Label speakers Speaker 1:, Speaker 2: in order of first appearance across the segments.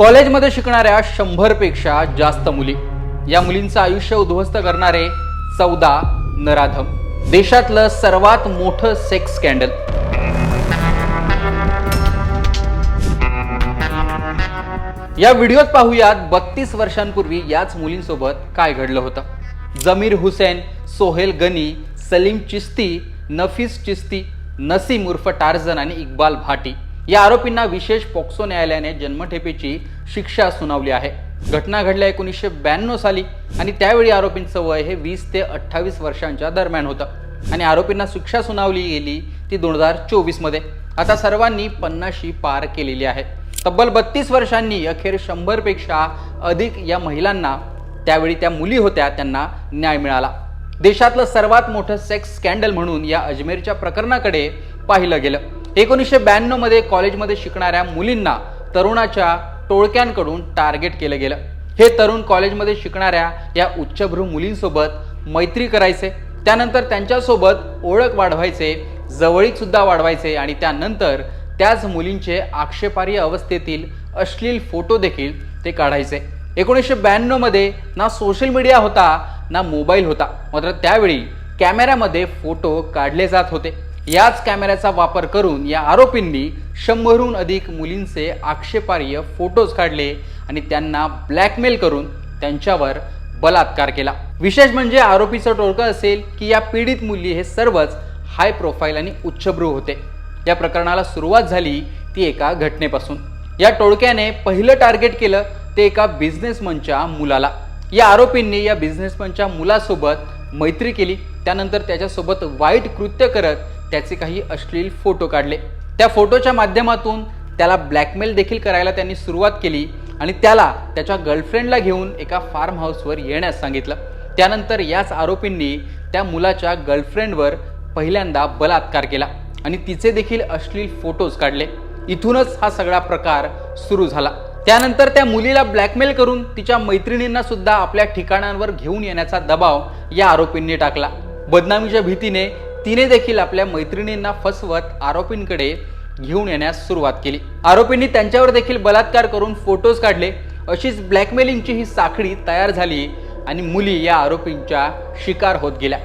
Speaker 1: कॉलेजमध्ये शिकणाऱ्या शंभरपेक्षा जास्त मुली. या मुलींचं आयुष्य उद्ध्वस्त करणारे चौदा नराधम. देशातलं सर्वात मोठं सेक्स स्कॅन्डल या व्हिडिओत पाहूयात बत्तीस वर्षांपूर्वी याच मुलींसोबत काय घडलं होतं. जमीर हुसेन सोहेल गनी सलीम चिस्ती नफीस चिस्ती नसीम उर्फ टार्झन आणि इक्बाल भाटी. या आरोपींना विशेष पोक्सो न्यायालयाने जन्मठेपेची शिक्षा सुनावली आहे. घटना घडल्या एकोणीसशे ब्याण्णव साली आणि त्यावेळी आरोपींचं वय हे वीस ते अठ्ठावीस वर्षांच्या दरम्यान होतं. आणि आरोपींना शिक्षा सुनावली गेली ती दोन हजार चोवीसमध्ये आता सर्वांनी पन्नाशी पार केलेली आहे. तब्बल बत्तीस वर्षांनी अखेर शंभरपेक्षा अधिक या महिलांना त्यावेळी त्या मुली होत्या त्यांना न्याय मिळाला. देशातलं सर्वात मोठं सेक्स स्कॅन्डल म्हणून या अजमेरच्या प्रकरणाकडे पाहिलं गेलं. एकोणीसशे ब्याण्णवमध्ये कॉलेजमध्ये शिकणाऱ्या मुलींना तरुणाच्या टोळक्यांकडून टार्गेट केलं गेलं. हे तरुण कॉलेजमध्ये शिकणाऱ्या या उच्चभ्रू मुलींसोबत मैत्री करायचे. त्यानंतर त्यांच्यासोबत ओळख वाढवायचे जवळीक सुद्धा वाढवायचे आणि त्यानंतर त्याच मुलींचे आक्षेपार्ह अवस्थेतील अश्लील फोटो देखील ते काढायचे. एकोणीसशे ब्याण्णवमध्ये ना सोशल मीडिया होता ना मोबाईल होता. मात्र त्यावेळी कॅमेऱ्यामध्ये फोटो काढले जात होते. याच कॅमेऱ्याचा वापर करून या आरोपींनी शंभरहून अधिक मुलींचे आक्षेपार्ह फोटोज काढले आणि त्यांना ब्लॅकमेल करून त्यांच्यावर बलात्कार केला. विशेष म्हणजे आरोपीचं टोळकं असेल की या पीडित मुली हे सर्वच हाय प्रोफाईल आणि उच्चभ्रू होते. या प्रकरणाला सुरुवात झाली ती एका घटनेपासून. या टोळक्याने पहिलं टार्गेट केलं ते एका बिझनेसमनच्या मुलाला. या आरोपींनी या बिझनेसमनच्या मुलासोबत मैत्री केली. त्यानंतर त्याच्यासोबत वाईट कृत्य करत त्याचे काही अश्लील फोटो काढले. त्या फोटोच्या माध्यमातून त्याला ब्लॅकमेल देखील करायला त्यांनी सुरुवात केली आणि त्याला त्याच्या गर्लफ्रेंडला घेऊन एका फार्म हाऊसवर येण्यास सांगितलं. त्यानंतर याच आरोपींनी त्या मुलाच्या गर्लफ्रेंडवर पहिल्यांदा बलात्कार केला आणि तिचे देखील अश्लील फोटोज काढले. इथूनच हा सगळा प्रकार सुरू झाला. त्यानंतर त्या मुलीला ब्लॅकमेल करून तिच्या मैत्रिणींना सुद्धा आपल्या ठिकाणांवर घेऊन येण्याचा दबाव या आरोपींनी टाकला. बदनामीच्या भीतीने तिने देखील आपल्या मैत्रिणींना फसवत आरोपींकडे घेऊन येण्यास सुरुवात केली. आरोपींनी त्यांच्यावर देखील बलात्कार करून फोटोज काढले. अशीच ब्लॅकमेलिंगची ही साखळी तयार झाली आणि मुली या आरोपींच्या शिकार होत गेल्या.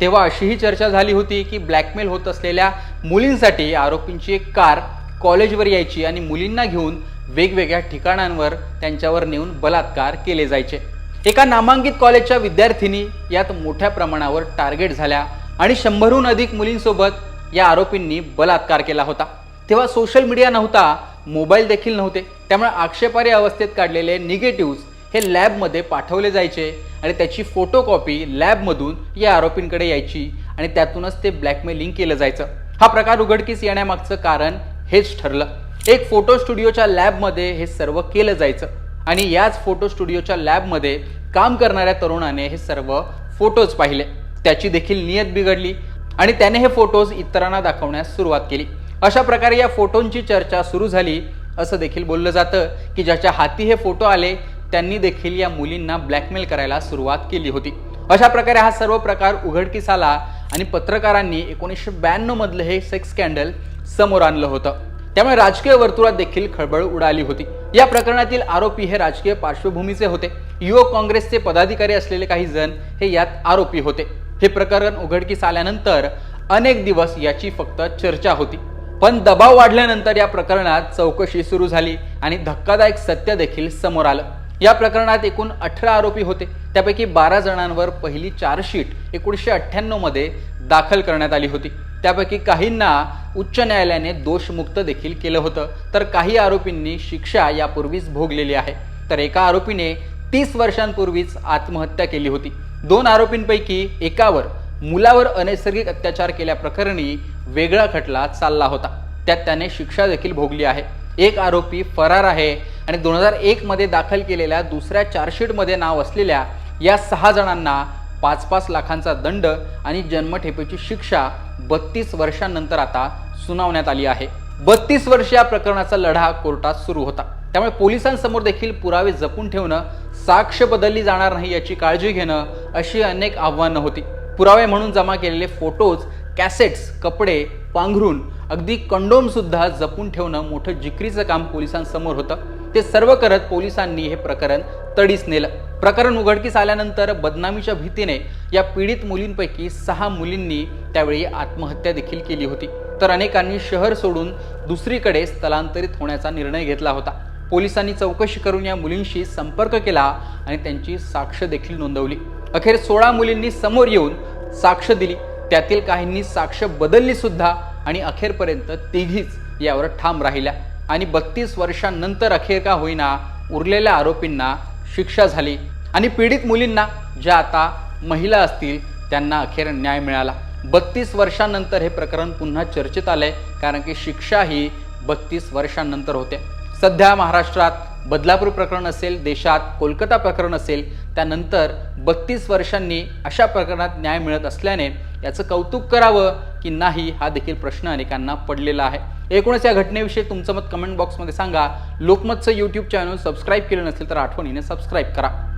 Speaker 1: तेव्हा अशीही चर्चा झाली होती की ब्लॅकमेल होत असलेल्या मुलींसाठी आरोपींची एक कार कॉलेजवर यायची आणि मुलींना घेऊन वेगवेगळ्या ठिकाणांवर त्यांच्यावर नेऊन बलात्कार केले जायचे. एका नामांकित कॉलेजच्या विद्यार्थिनी यात मोठ्या प्रमाणावर टार्गेट झाल्या. आणि शंभरहून अधिक मुलींसोबत या आरोपींनी बलात्कार केला होता. तेव्हा सोशल मीडिया नव्हता मोबाईल देखील नव्हते. त्यामुळे आक्षेपार्ह अवस्थेत काढलेले निगेटिव्ह हे लॅबमध्ये पाठवले जायचे आणि त्याची फोटोकॉपी लॅबमधून या आरोपींकडे यायची आणि त्यातूनच ते ब्लॅकमेलिंग केलं जायचं. हा प्रकार उघडकीस येण्यामागचं कारण हेच ठरलं. एक फोटो स्टुडिओच्या लॅबमध्ये हे सर्व केलं जायचं आणि याच फोटो स्टुडिओच्या लॅबमध्ये काम करणाऱ्या तरुणाने हे सर्व फोटोज पाहिले. त्याची देखील नियत बिघडली आणि त्याने हे फोटोज इतरांना दाखवण्यास सुरुवात केली. अशा प्रकारे या फोटोंची चर्चा सुरू झाली असं देखील बोललं जातं की ज्याच्या हाती हे फोटो आले त्यांनी देखील या मुलींना ब्लॅकमेल करायला सुरुवात केली होती. अशा प्रकारे हा सर्व प्रकार उघडकीस आला आणि पत्रकारांनी एकोणीसशे ब्याण्णव मधलं हे सेक्स स्कॅन्डल समोर आणलं होतं. त्यामुळे राजकीय वर्तुळात देखील खळबळ उडाली होती. या प्रकरणातील आरोपी हे राजकीय पार्श्वभूमीचे होते. युवक काँग्रेसचे पदाधिकारी असलेले काही जण हे यात आरोपी होते. हे प्रकरण उघडकीस आल्यानंतर अनेक दिवस याची फक्त चर्चा होती. पण दबाव वाढल्यानंतर या प्रकरणात चौकशी सुरू झाली आणि धक्कादायक सत्य देखील समोर आलं. या प्रकरणात एकूण अठरा आरोपी होते. त्यापैकी बारा जणांवर पहिली चार्जशीट एकोणीसशे अठ्ठ्याण्णवमध्ये दाखल करण्यात आली होती. त्यापैकी काहींना उच्च न्यायालयाने दोषमुक्त देखील केलं होतं. तर काही आरोपींनी शिक्षा यापूर्वीच भोगलेली आहे. तर एका आरोपीने तीस वर्षांपूर्वीच आत्महत्या केली होती. दोन आरोपींपैकी एकावर मुलावर अनैसर्गिक अत्याचार केल्याप्रकरणी वेगळा खटला चालला होता. त्यात त्याने शिक्षा देखील भोगली आहे. एक आरोपी फरार आहे आणि दोन हजार एकमध्ये दाखल केलेल्या दुसऱ्या चार्जशीटमध्ये नाव असलेल्या या सहा जणांना पाच पाच लाखांचा दंड आणि जन्मठेपेची शिक्षा बत्तीस वर्षांनंतर आता सुनावण्यात आली आहे. बत्तीस वर्ष या प्रकरणाचा लढा कोर्टात सुरू होता. त्यामुळे पोलिसांसमोर देखील पुरावे जपून ठेवणं साक्ष बदलली जाणार नाही याची काळजी घेणं अशी अनेक आव्हानं होती. पुरावे म्हणून जमा केलेले फोटोज कॅसेट्स कपडे पांघरून अगदी कंडोमसुद्धा जपून ठेवणं मोठं जिकरीचं काम पोलिसांसमोर होतं. ते सर्व करत पोलिसांनी हे प्रकरण तडीस नेलं. प्रकरण उघडकीस आल्यानंतर बदनामीच्या भीतीने या पीडित मुलींपैकी सहा मुलींनी त्यावेळी आत्महत्या देखील केली होती. तर अनेकांनी शहर सोडून दुसरीकडे स्थलांतरित होण्याचा निर्णय घेतला होता. पोलिसांनी चौकशी करून या मुलींशी संपर्क केला आणि त्यांची साक्ष देखील नोंदवली. अखेर सोळा मुलींनी समोर येऊन साक्ष दिली. त्यातील काहींनी साक्ष बदलली सुद्धा आणि अखेरपर्यंत तिघीच यावर ठाम राहिल्या. आणि बत्तीस वर्षांनंतर अखेर का होईना उरलेल्या आरोपींना शिक्षा झाली. आणि पीडित मुलींना ज्या आता महिला असतील त्यांना अखेर न्याय मिळाला. बत्तीस वर्षांनंतर हे प्रकरण पुन्हा चर्चेत आलंय कारण की शिक्षा ही बत्तीस वर्षांनंतर होते. सध्या महाराष्ट्रात बदलापूर प्रकरण असेल देशात कोलकाता प्रकरण असेल त्यानंतर बत्तीस वर्षांनी अशा प्रकरणात न्याय मिळत असल्याने याचं कौतुक करावं की नाही हा देखील प्रश्न अनेकांना पडलेला आहे. एकूणच या घटनेविषयी तुमचं मत कमेंट बॉक्समध्ये सांगा. लोकमतचं यूट्यूब चॅनल सबस्क्राईब केलं नसेल तर आठवणीने सबस्क्राईब करा.